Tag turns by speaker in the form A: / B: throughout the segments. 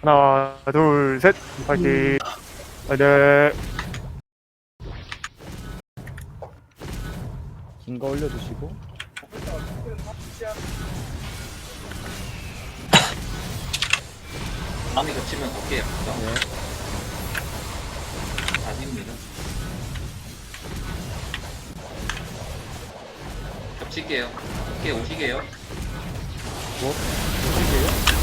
A: 하나, 둘, 셋. 파이팅. 네.
B: 긴 거 올려주시고
C: 마음이 겹치면 어깨 아프죠?
B: 네
C: 아닙니다. 겹칠게요. 어깨 오시게요.
B: 뭐? 보실게요?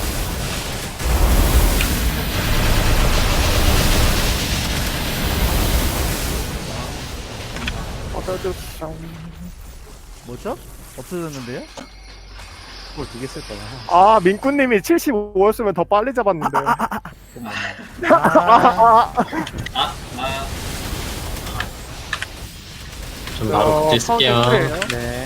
A: 얻어주상.
B: 뭐죠? 없어졌는데요? 그걸 두개쓸 거야
A: 아, 민꾸님이 75였으면 더 빨리 잡았는데. 아, 아,
C: 아, 아,
D: 좀 바로 쓸게요.
A: 어, 카운터 쿨이에요.
B: 네 네.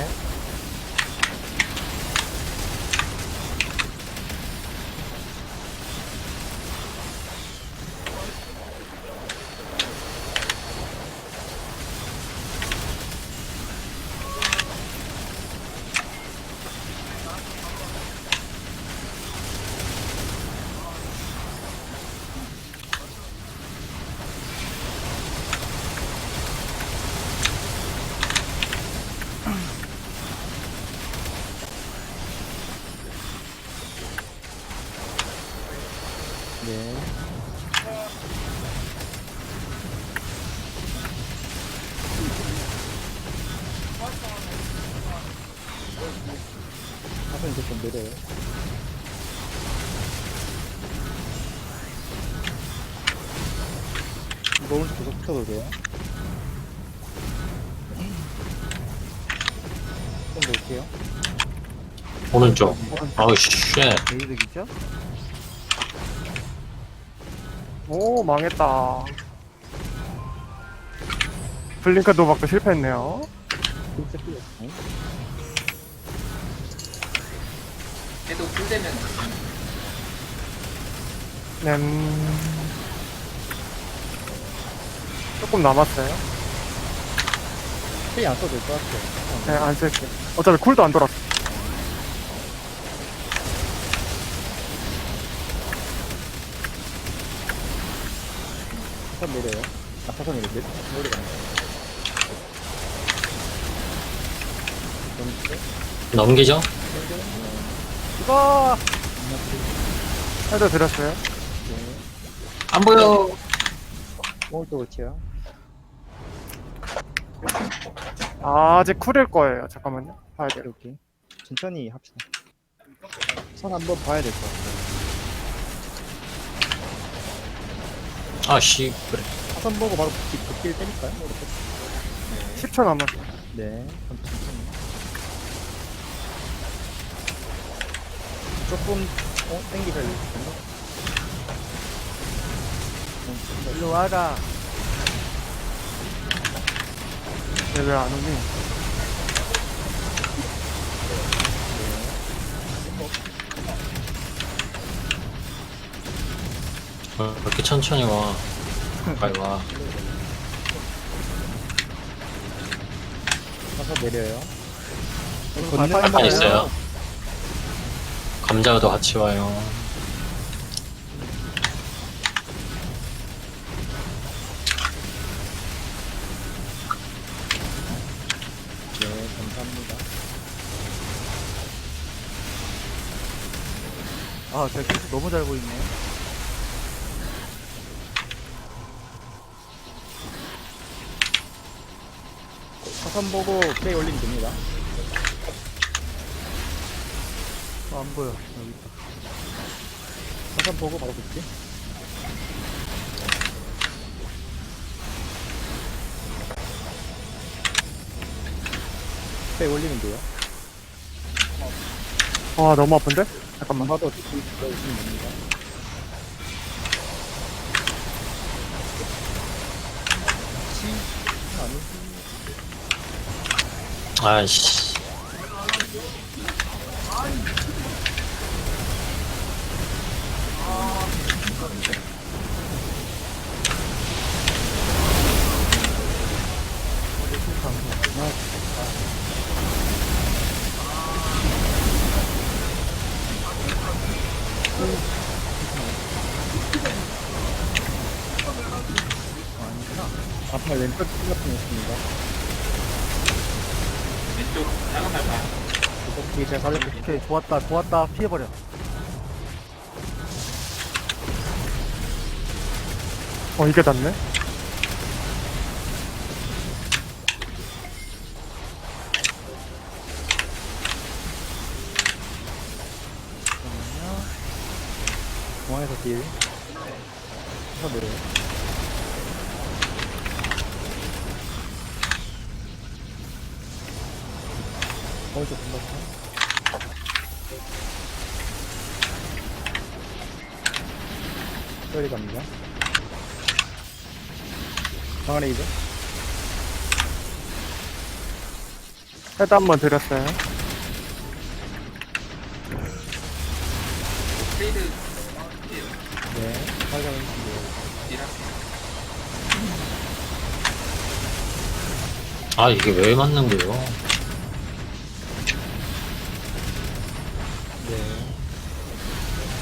B: 사선 이제 좀 느려요. 이거 오른쪽 계속 붙어도 돼요. 좀 넣을게요.
D: 오른쪽. 어우, 쉣.
B: 베이득이죠?
A: 오, 망했다. 블링크 도박도 실패했네요.
B: 진짜 풀렸네.
C: 해도 풀되면
A: 네. 음... 조금 남았어요.
B: 페이 안 써도 될 것 같아요.
A: 네, 안 쓸게. 어차피 쿨도 안 돌았어.
B: 사선 내려요. 아, 사선 내려. 머리가 안 나요. 점수.
D: 넘기죠?
B: 이거!
A: 해도 드렸어요.
B: 네.
D: 안 보여.
B: 오른쪽으로 치요.
A: 아직 쿨일 거예요. 잠깐만요. 봐야 돼요.
B: 이렇게. 천천히 합시다. 선 한번 봐야 될 것 같아요.
D: 아, 씨. 그래.
B: 사선 보고 바로 붙기, 붙기를 때릴까요? 이렇게.
A: 10초 남았어요.
B: 네. 그럼 천 조금, 어? 땡기자, 이거. 일로 와라.
A: 네, 왜안 오니?
D: 어, 그렇게 천천히 와. 빨리 와.
B: 사선 내려요.
D: 가만히 있어요. 감자도 같이 와요.
B: 네, 감사합니다. 아, 제 키스 너무 잘 보이네. 사선 보고 플레이 올리면 됩니다. 아, 안 보여. 여기 있다. 사선 보고 바로 붙지. 플레이 올리면 돼요.
A: 아, 너무 아픈데? 잠깐만.
B: 봐도 듣고 있으면 됩니다.
D: 아이씨. 근데.
B: 앞에 왼쪽 같은 있습니다.
C: 왼쪽 나가봐.
B: 오케이, 제가 살려줄게.
E: 좋았다, 좋았다. 피해버려.
A: 어 이게 낫네
B: 중앙에서 딜. 해서 내려요. 거기서 분박한. 소리 갑니다. 방 안에 이제
A: 헤드 한번 드렸어요
C: 트레이드
B: 네. 살짝은
C: 딜할게요.
D: 아 이게 왜 맞는 거요?
B: 네.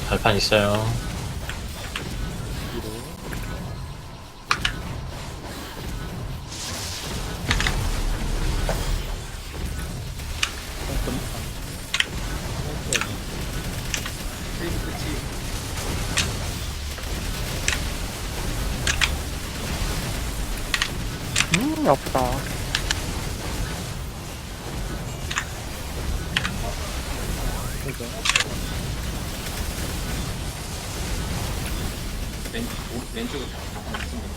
D: 발판 있어요.
C: 왼, 오, 왼쪽으로 발판 있습니다.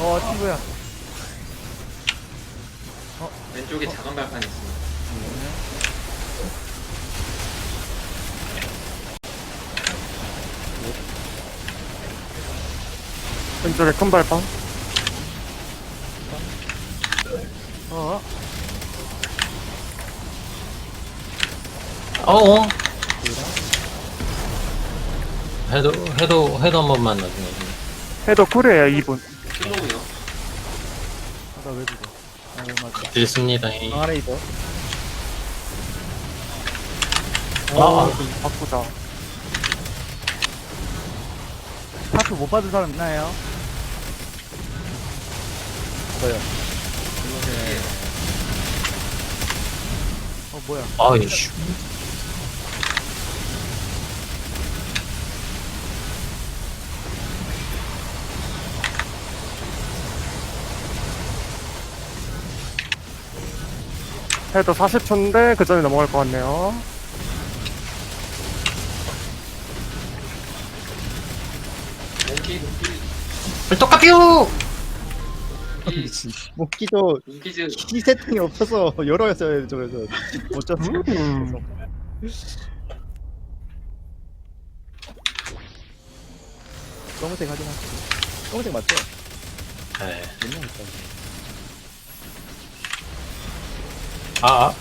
E: 어 친구야
C: 왼쪽에 작은 발판이 있습니다.
A: 왼쪽에 큰 발판
E: 어
D: 어? 해도 해도 해도 한 번만 나중에.
A: 헤드 쿨이에요 2분
C: 슬로우요.
E: 나왜 죽어 아왜 맞아
D: 드렸습니다.
B: 방 안에 이제
A: 아 바꾸자
E: 타투 못 받은 사람 있나요?
B: 저요.
E: 어 뭐야
D: 아이씨.
A: 헤드 40초인데 그 전에 넘어갈 것 같네요
D: 똑같아요.
B: 미친. 목기도
C: 몽키즈.
B: 키 세팅이 없어서 열어였어요 쳤어.
A: 음
B: 검은색 확인하시고. 검은색 맞죠?
D: 네.
B: 몇명 있다.
D: 아, 아.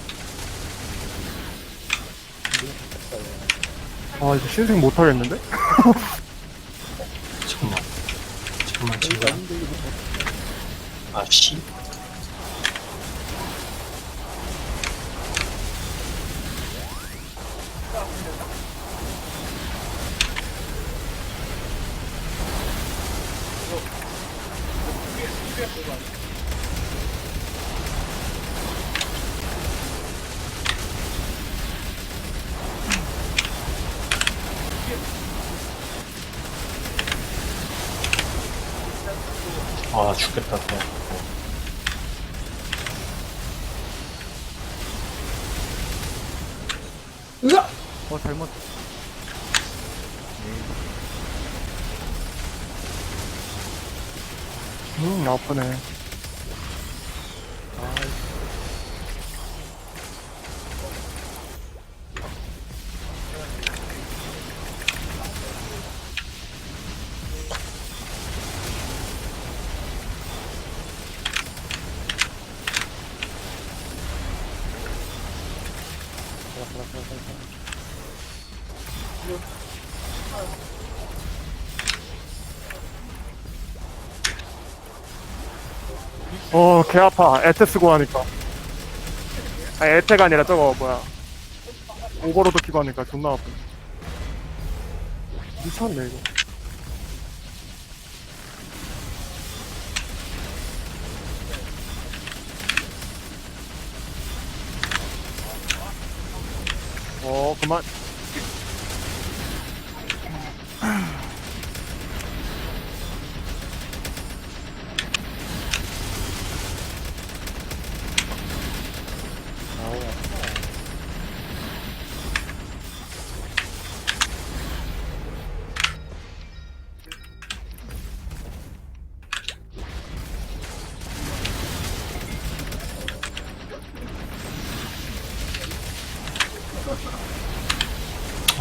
A: 아 이거 신생 못하겠는데?
D: 잠깐만. 잠깐만 제가. 아 씨. 아 죽겠다 또.
E: 어 잘못
A: 음 아프네 어, 개 아파. 에테 쓰고 하니까. 아, 에테가 아니라 저거, 뭐야. 오버로드 키고 하니까 존나 아파. 미쳤네, 이거. 어, 그만.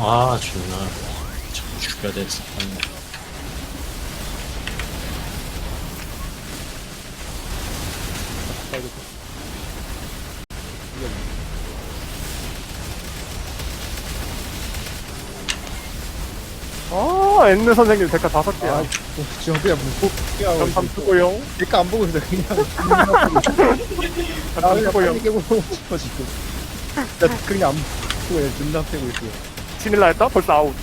D: 아 존나 자꾸 죽여야 됐어
A: 아, 엔느 선생님 데카 다섯 개야.
B: 아, 지금 그냥 뭐 피하고
A: 점삼 쓰고요.
B: 그러니까 안 보고 있어 그냥. 아, 그냥
A: 쓰고요.
B: 빨리 깨고 싶어 지금. 나 그냥 안 보고 그냥 존나 패고 있어 요.
A: 친일라 했다? 벌써 아웃.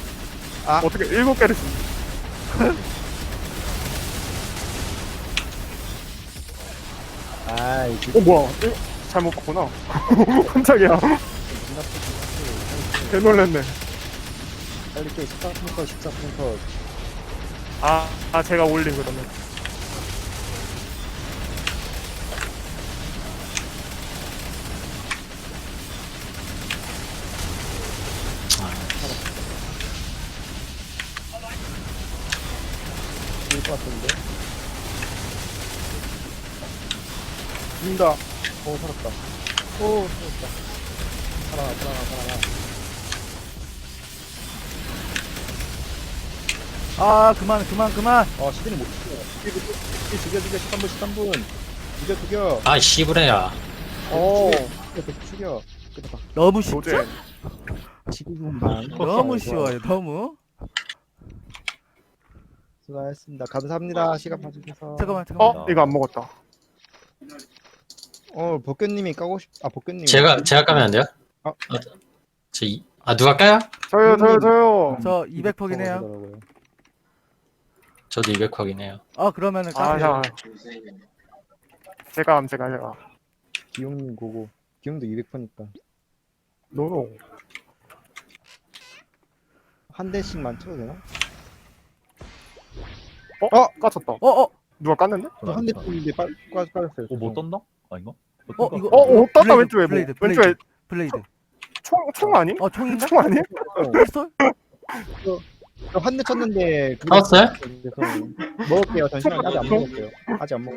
B: 아.
A: 어떻게 일곱 개를 쓰
B: 아, 이거
A: 어, 뭐야. 일- 잘못 봤구나. 깜짝이야. 개 놀랬네.
B: 빨리 깨 14분 컷 14분 컷.
A: 아, 아, 제가 올린 그러면.
B: 것 같은데. 죽는다. 오 살았다. 오 살았다. 살아나 살아나 살아나.
E: 아 그만 그만 그만
B: 어 시드니 못 죽여. 죽여 죽여 죽여 13분 13분. 죽여 죽여.
D: 아 씨부레야
A: 오,
B: 죽여.
E: 너무 쉽죠?
B: 12분만.
E: 너무 쉬워요 너무
B: 수고하셨습니다. 감사합니다. 시간 봐주셔서.
E: 잠깐만 잠깐만
A: 어, 이거 안 먹었다.
B: 어 복견님이 까고 싶. 아 복견님.
D: 제가 제가 까면 안 돼요?
B: 아.
D: 아, 저 이, 아 누가 까요?
A: 저요, 저요, 저요.
E: 저 200퍼긴 해요
B: 더라고요.
D: 저도 200 확인 해요
E: 아 그러면은
A: 아,
E: 까세요
A: 자, 제가 함, 제가, 제가.
B: 기용님 고고. 기용도 200퍼니까
A: 노노.
B: 한 대씩만 쳐도 되나?
A: 어? 어? 까쳤다.
E: 어 어
A: 누가 깠는데?
B: 한 대씩인데 빨 빠졌어요.
F: 어, 못 떴나? 아닌가?
E: 어, 이거-
A: 어, 어,
E: 블레이드,
A: 왼쪽에. 뭐.
E: 블레이드,
A: 왼쪽에
E: 블레이드
A: 총, 총 아니?
E: 어 총인가?
A: 총 아니?
E: 피스톨?
B: 한대 쳤는데 그게
D: 떴어요?
B: 그래서 먹을게요. 잠시만 아직 안 먹었어요. 아직 안 먹.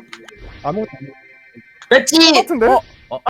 B: 아무것도 안 먹.
D: 뺐지!
A: 같은데?
E: 어?